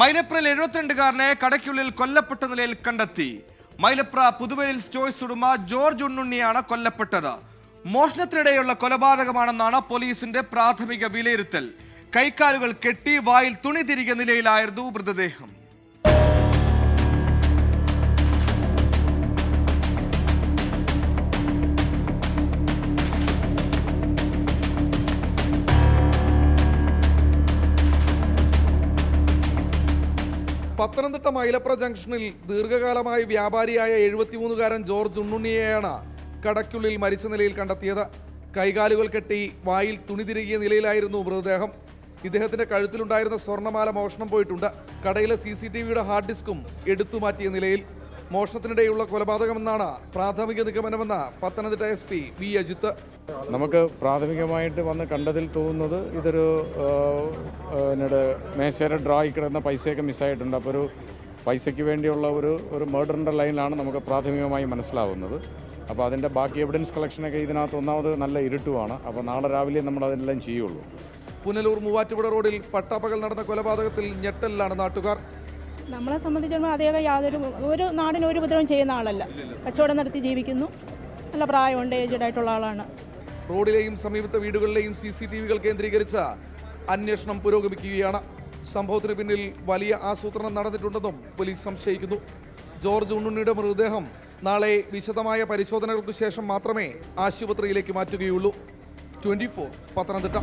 മൈലപ്രയിൽ എഴുപത്തിരണ്ടുകാരനെ കടയ്ക്കുള്ളിൽ കൊല്ലപ്പെട്ട നിലയിൽ കണ്ടെത്തി. മൈലപ്ര പുതുവരിൽ സ്റ്റോയ്സ് ഉടമ ജോർജ് ഉണ്ണുണ്ണിയാണ് കൊല്ലപ്പെട്ടത്. മോഷണത്തിനിടെയുള്ള കൊലപാതകമാണെന്നാണ് പോലീസിന്റെ പ്രാഥമിക വിലയിരുത്തൽ. കൈക്കാലുകൾ കെട്ടി വായിൽ തുണി തിരികെ നിലയിലായിരുന്നു മൃതദേഹം. പത്തനംതിട്ട മൈലപ്ര ജംഗ്ഷനിൽ ദീർഘകാലമായി വ്യാപാരിയായ എഴുപത്തിമൂന്നുകാരൻ ജോർജ് ഉണ്ണുണ്ണിയെയാണ് കടയ്ക്കുള്ളിൽ മരിച്ച നിലയിൽ കണ്ടെത്തിയത്. കൈകാലുകൾ കെട്ടി വായിൽ തുണി തിരികിയ നിലയിലായിരുന്നു മൃതദേഹം. ഇദ്ദേഹത്തിന്റെ കഴുത്തിലുണ്ടായിരുന്ന സ്വർണമാല മോഷണം പോയിട്ടുണ്ട്. കടയിലെ സി സി ടി വിയുടെ ഹാർഡ് ഡിസ്കും എടുത്തുമാറ്റിയ നിലയിൽ മോഷണത്തിനിടെയുള്ള കൊലപാതകമെന്നാണ് പ്രാഥമിക നിഗമനമെന്ന് Pathanamthitta S P V Ajith. നമുക്ക് പ്രാഥമികമായിട്ട് വന്ന് കണ്ടതിൽ തോന്നുന്നത് ഇതൊരു മേശേര എന്നോട് മേശയുടെ ഡ്രായി കിടന്ന പൈസയൊക്കെ മിസ്സായിട്ടുണ്ട്. അപ്പോൾ ഒരു പൈസയ്ക്ക് വേണ്ടിയുള്ള ഒരു ഒരു മേർഡറിന്റെ ലൈനിലാണ് നമുക്ക് പ്രാഥമികമായി മനസ്സിലാവുന്നത്. അപ്പോൾ അതിന്റെ ബാക്കി എവിഡൻസ് കളക്ഷനൊക്കെ ഇതിനകത്ത് ഒന്നാമത് നല്ല ഇരുട്ടുമാണ്. അപ്പോൾ നാളെ രാവിലെ നമ്മൾ അതെല്ലാം ചെയ്യുള്ളൂ. പുനലൂർ മൂവാറ്റുപുഴ റോഡിൽ പട്ടാപ്പകൽ നടന്ന കൊലപാതകത്തിൽ ഞെട്ടലിലാണ് നാട്ടുകാർ. നമ്മളെ സംബന്ധിച്ചിടത്തോളം അദ്ദേഹം യാതൊരു ഒരു നാടിന് ഒരു ഉപദ്രവം ചെയ്യുന്ന ആളല്ല. കച്ചവടം നടത്തി ജീവിക്കുന്നു. നല്ല പ്രായമുണ്ട് ഏജഡ് ആയിട്ടുള്ള ആളാണ്. റോഡിലെയും സമീപത്തെ വീടുകളിലെയും സി സി ടി വികൾ കേന്ദ്രീകരിച്ച അന്വേഷണം പുരോഗമിക്കുകയാണ്. സംഭവത്തിന് പിന്നിൽ വലിയ ആസൂത്രണം നടന്നിട്ടുണ്ടെന്നും പോലീസ് സംശയിക്കുന്നു. ജോർജ് ഉണ്ണുണ്ണിയുടെ മൃതദേഹം നാളെ വിശദമായ പരിശോധനകൾക്ക് ശേഷം മാത്രമേ ആശുപത്രിയിലേക്ക് മാറ്റുകയുള്ളൂ. Twenty four Pathanamthitta.